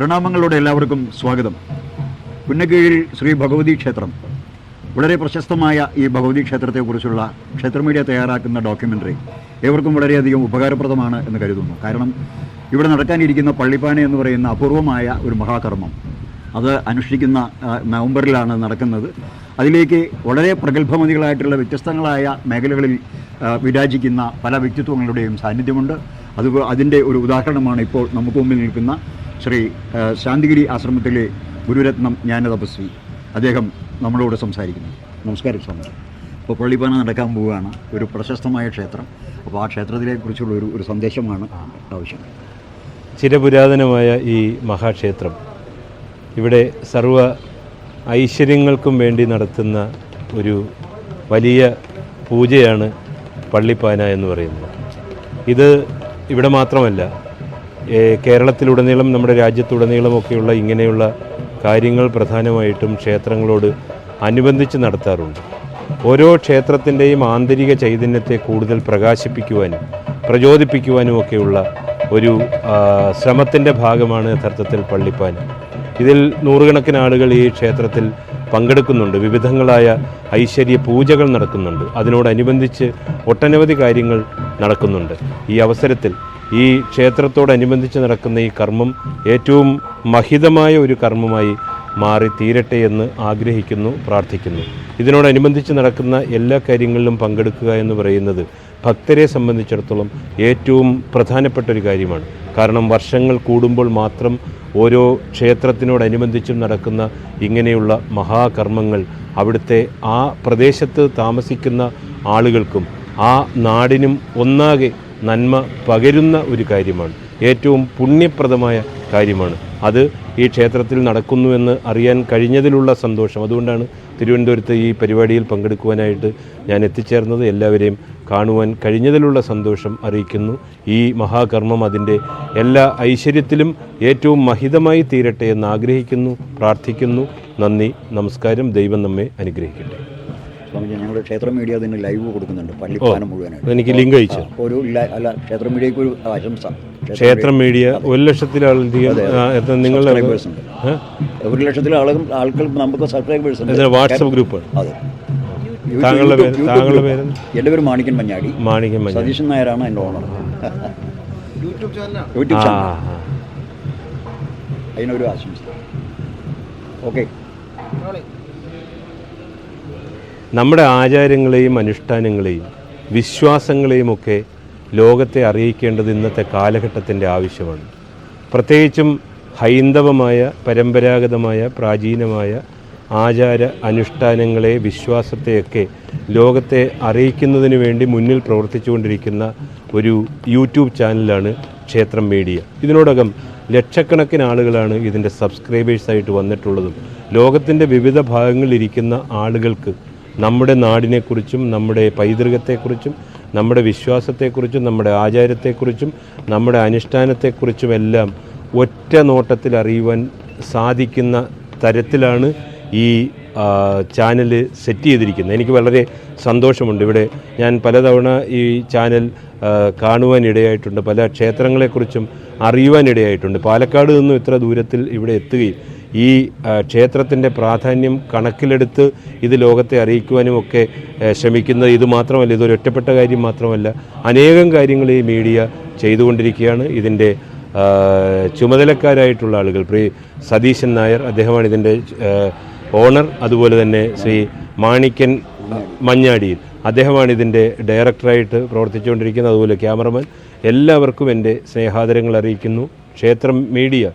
പ്രണാമങ്ങളോടെ എല്ലാവർക്കും സ്വാഗതം. പുന്നക്കീഴിൽ ശ്രീ ഭഗവതി ക്ഷേത്രം. വളരെ പ്രശസ്തമായ ഈ ഭഗവതി ക്ഷേത്രത്തെക്കുറിച്ചുള്ള ക്ഷേത്രമീഡിയ തയ്യാറാക്കുന്ന ഡോക്യുമെന്ററി ഏവർക്കും വളരെയധികം ഉപകാരപ്രദമാണ് എന്ന് കരുതുന്നു. കാരണം ഇവിടെ നടക്കാനിരിക്കുന്ന പള്ളിപ്പാന എന്ന് പറയുന്ന അപൂർവമായ ഒരു മഹാകർമ്മം. അത് അനുഷ്ഠിക്കുന്ന നവംബറിലാണ് നടക്കുന്നത്. അതിലേക്ക് വളരെ പ്രഗത്ഭമതികളായിട്ടുള്ള വ്യത്യസ്തങ്ങളായ മേഖലകളിൽ വിരാജിക്കുന്ന പല വ്യക്തിത്വങ്ങളുടെയും സാന്നിധ്യമുണ്ട്. അത് അതിന്റെ ഒരു ഉദാഹരണമാണ് ഇപ്പോൾ നമുക്ക് മുമ്പിൽ നിൽക്കുന്ന ശ്രീ ശാന്തിഗിരി ആശ്രമത്തിലെ ഗുരുരത്നം ജ്ഞാനതപസ്വി അദ്ദേഹം നമ്മളോട് സംസാരിക്കുന്നു. നമസ്കാരം സ്വാമി. ഇപ്പോൾ പള്ളിപ്പാന നടക്കാൻ പോവുകയാണ്. ഒരു പ്രശസ്തമായ ക്ഷേത്രം. അപ്പോൾ ആ ക്ഷേത്രത്തിനെക്കുറിച്ചുള്ള ഒരു ഒരു സന്ദേശമാണ് ആവശ്യം. ചിരപുരാതനമായ ഈ മഹാക്ഷേത്രം ഇവിടെ സർവ ഐശ്വര്യങ്ങൾക്കും വേണ്ടി നടത്തുന്ന ഒരു വലിയ പൂജയാണ് പള്ളിപ്പാന എന്ന് പറയുന്നത്. ഇത് ഇവിടെ മാത്രമല്ല കേരളത്തിലുടനീളം നമ്മുടെ രാജ്യത്തുടനീളമൊക്കെയുള്ള ഇങ്ങനെയുള്ള കാര്യങ്ങൾ പ്രധാനമായിട്ടും ക്ഷേത്രങ്ങളോട് അനുബന്ധിച്ച് നടത്താറുണ്ട്. ഓരോ ക്ഷേത്രത്തിന്റെയും ആന്തരിക ചൈതന്യത്തെ കൂടുതൽ പ്രകാശിപ്പിക്കുവാനും പ്രചോദിപ്പിക്കുവാനും ഒക്കെയുള്ള ഒരു ശ്രമത്തിന്റെ ഭാഗമാണ് യഥാർത്ഥത്തിൽ പള്ളിപ്പാൻ ഇതിൽ നൂറുകണക്കിന് ആളുകൾ ഈ ക്ഷേത്രത്തിൽ പങ്കെടുക്കുന്നുണ്ട്. വിവിധങ്ങളായ ഐശ്വര്യ പൂജകൾ നടക്കുന്നുണ്ട്. അതിനോടനുബന്ധിച്ച് ഒട്ടനവധി കാര്യങ്ങൾ നടക്കുന്നുണ്ട്. ഈ അവസരത്തിൽ ഈ ക്ഷേത്രത്തോടനുബന്ധിച്ച് നടക്കുന്ന ഈ കർമ്മം ഏറ്റവും മഹിതമായ ഒരു കർമ്മമായി മാറി തീരട്ടെ എന്ന് ആഗ്രഹിക്കുന്നു പ്രാർത്ഥിക്കുന്നു. ഇതിനോടനുബന്ധിച്ച് നടക്കുന്ന എല്ലാ കാര്യങ്ങളിലും പങ്കെടുക്കുക എന്ന് പറയുന്നത് ഭക്തരെ സംബന്ധിച്ചിടത്തോളം ഏറ്റവും പ്രധാനപ്പെട്ട ഒരു കാര്യമാണ്. കാരണം വർഷങ്ങൾ കൂടുമ്പോൾ മാത്രം ഓരോ ക്ഷേത്രത്തിനോടനുബന്ധിച്ചും നടക്കുന്ന ഇങ്ങനെയുള്ള മഹാകർമ്മങ്ങൾ അവിടുത്തെ ആ പ്രദേശത്ത് താമസിക്കുന്ന ആളുകൾക്കും ആ നാടിനും ഒന്നാകെ നന്മ പകരുന്ന ഒരു കാര്യമാണ്. ഏറ്റവും പുണ്യപ്രദമായ കാര്യമാണ്. അത് ഈ ക്ഷേത്രത്തിൽ നടക്കുന്നുവെന്ന് അറിയാൻ കഴിഞ്ഞതിലുള്ള സന്തോഷം. അതുകൊണ്ടാണ് തിരുവനന്തപുരത്ത് ഈ പരിപാടിയിൽ പങ്കെടുക്കുവാനായിട്ട് ഞാൻ എത്തിച്ചേർന്നത്. എല്ലാവരെയും കാണുവാൻ കഴിഞ്ഞതിലുള്ള സന്തോഷം അറിയിക്കുന്നു. ഈ മഹാകർമ്മം അതിന്റെ എല്ലാ ഐശ്വര്യത്തിലും ഏറ്റവും മഹിതമായി തീരട്ടെ എന്ന് ആഗ്രഹിക്കുന്നു പ്രാർത്ഥിക്കുന്നു. നന്ദി നമസ്കാരം. ദൈവം നമ്മെ അനുഗ്രഹിക്കട്ടെ. സ്വാമിജി ഞങ്ങൾ ക്ഷേത്ര മീഡിയ അതിന് ലൈവ് കൊടുക്കുന്നുണ്ട് പള്ളിപ്പാനം മുഴുവനായിട്ട്. എനിക്ക് ലിങ്ക് അയച്ചു ഒരു അല്ല ക്ഷേത്ര മീഡിയക്ക് ഒരു ആശംസ. ക്ഷേത്ര മീഡിയ ഒരു ലക്ഷത്തിലധികം നിങ്ങളുടെ സബ്സ്ക്രൈബേഴ്സ് ഉണ്ട്. ഏ? ഒരു ലക്ഷത്തിലാളും ആളുകൾ ആൾക്കാർ നമുക്ക് സബ്സ്ക്രൈബേഴ്സ് ഉണ്ട്. വാട്സപ്പ് ഗ്രൂപ്പാണ് അതെ. താങ്കളുടെ പേര് താങ്കളുടെ ഗ്രൂപ്പ്. പേര്? എന്റെ പേര് മാണിക്കൻ മഞ്ഞാടി. മാണിക്കൻ സതീശൻ നായരാണ് എന്റെ ഓണർ യൂട്യൂബ് ചാനലാണ് യൂട്യൂബ് ചാനൽ. അതിനൊരു ആശംസ. ഓക്കെ നമ്മുടെ ആചാരങ്ങളെയും അനുഷ്ഠാനങ്ങളെയും വിശ്വാസങ്ങളെയും ഒക്കെ ലോകത്തെ അറിയിക്കേണ്ടത് ഇന്നത്തെ കാലഘട്ടത്തിന്റെ ആവശ്യമാണ്. പ്രത്യേകിച്ചും ഹൈന്ദവമായ പരമ്പരാഗതമായ പ്രാചീനമായ ആചാര അനുഷ്ഠാനങ്ങളെ വിശ്വാസത്തെയൊക്കെ ലോകത്തെ അറിയിക്കുന്നതിന് വേണ്ടി മുന്നിൽ പ്രവർത്തിച്ചുകൊണ്ടിരിക്കുന്ന ഒരു യൂട്യൂബ് ചാനലാണ് ക്ഷേത്രം മീഡിയ. ഇതിനോടകം ലക്ഷക്കണക്കിന് ആളുകളാണ് ഇതിന്റെ സബ്സ്ക്രൈബേഴ്സായിട്ട് വന്നിട്ടുള്ളതും ലോകത്തിന്റെ വിവിധ ഭാഗങ്ങളിലിരിക്കുന്ന ആളുകൾക്ക് നമ്മുടെ നാടിനെക്കുറിച്ചും നമ്മുടെ പൈതൃകത്തെക്കുറിച്ചും നമ്മുടെ വിശ്വാസത്തെക്കുറിച്ചും നമ്മുടെ ആചാരത്തെക്കുറിച്ചും നമ്മുടെ അനുഷ്ഠാനത്തെക്കുറിച്ചും എല്ലാം ഒറ്റ നോട്ടത്തിൽ അറിയുവാൻ സാധിക്കുന്ന തരത്തിലാണ് ഈ ചാനൽ സെറ്റ് ചെയ്തിരിക്കുന്നത്. എനിക്ക് വളരെ സന്തോഷമുണ്ട്. ഇവിടെ ഞാൻ പലതവണ ഈ ചാനൽ കാണുവാനിടയായിട്ടുണ്ട്. പല ക്ഷേത്രങ്ങളെക്കുറിച്ചും അറിയുവാനിടയായിട്ടുണ്ട്. പാലക്കാട് നിന്നും ഇത്ര ദൂരത്തിൽ ഇവിടെ എത്തുകയും ഈ ക്ഷേത്രത്തിന്റെ പ്രാധാന്യം കണക്കിലെടുത്ത് ഇത് ലോകത്തെ അറിയിക്കുവാനും ഒക്കെ ശ്രമിക്കുന്ന ഇത് മാത്രമല്ല ഇതൊരു ഒറ്റപ്പെട്ട കാര്യം മാത്രമല്ല. അനേകം കാര്യങ്ങൾ ഈ മീഡിയ ചെയ്തുകൊണ്ടിരിക്കുകയാണ്. ഇതിന്റെ ചുമതലക്കാരായിട്ടുള്ള ആളുകൾ പ്രീ സതീശൻ നായർ അദ്ദേഹമാണ് ഇതിന്റെ ഓണർ. അതുപോലെ തന്നെ ശ്രീ മാണിക്കൻ മഞ്ഞാടിയിൽ അദ്ദേഹമാണ് ഇതിന്റെ ഡയറക്ടറായിട്ട് പ്രവർത്തിച്ചുകൊണ്ടിരിക്കുന്നത്. അതുപോലെ ക്യാമറമാൻ. എല്ലാവർക്കും എന്റെ സ്നേഹാദരങ്ങൾ അറിയിക്കുന്നു. ക്ഷേത്രം മീഡിയ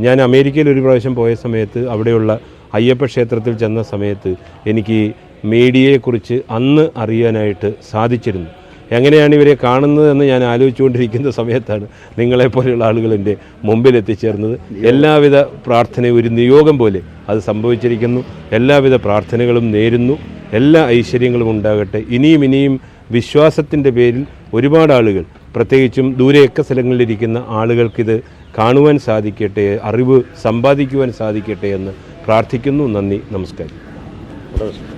ഞാൻ അമേരിക്കയിൽ ഒരു പ്രാവശ്യം പോയ സമയത്ത് അവിടെയുള്ള അയ്യപ്പ ക്ഷേത്രത്തിൽ ചെന്ന സമയത്ത് എനിക്ക് മീഡിയയെക്കുറിച്ച് അന്ന് അറിയാനായിട്ട് സാധിച്ചിരുന്നു. എങ്ങനെയാണ് ഇവരെ കാണുന്നത് എന്ന് ഞാൻ ആലോചിച്ചുകൊണ്ടിരിക്കുന്ന സമയത്താണ് നിങ്ങളെപ്പോലെയുള്ള ആളുകൾ എന്റെ മുമ്പിൽ എത്തിച്ചേർന്നത്. എല്ലാവിധ പ്രാർത്ഥനയും ഒരു നിയോഗം പോലെ അത് സംഭവിച്ചിരിക്കുന്നു. എല്ലാവിധ പ്രാർത്ഥനകളും നേരുന്നു. എല്ലാ ഐശ്വര്യങ്ങളും ഉണ്ടാകട്ടെ. ഇനിയും ഇനിയും വിശ്വാസത്തിന്റെ പേരിൽ ഒരുപാട് ആളുകൾ പ്രത്യേകിച്ചും ദൂരെയൊക്കെ സ്ഥലങ്ങളിലിരിക്കുന്ന ആളുകൾക്കിത് കാണുവാൻ സാധിക്കട്ടെ അറിവ് സമ്പാദിക്കുവാൻ സാധിക്കട്ടെ എന്ന് പ്രാർത്ഥിക്കുന്നു. നന്ദി നമസ്കാരം.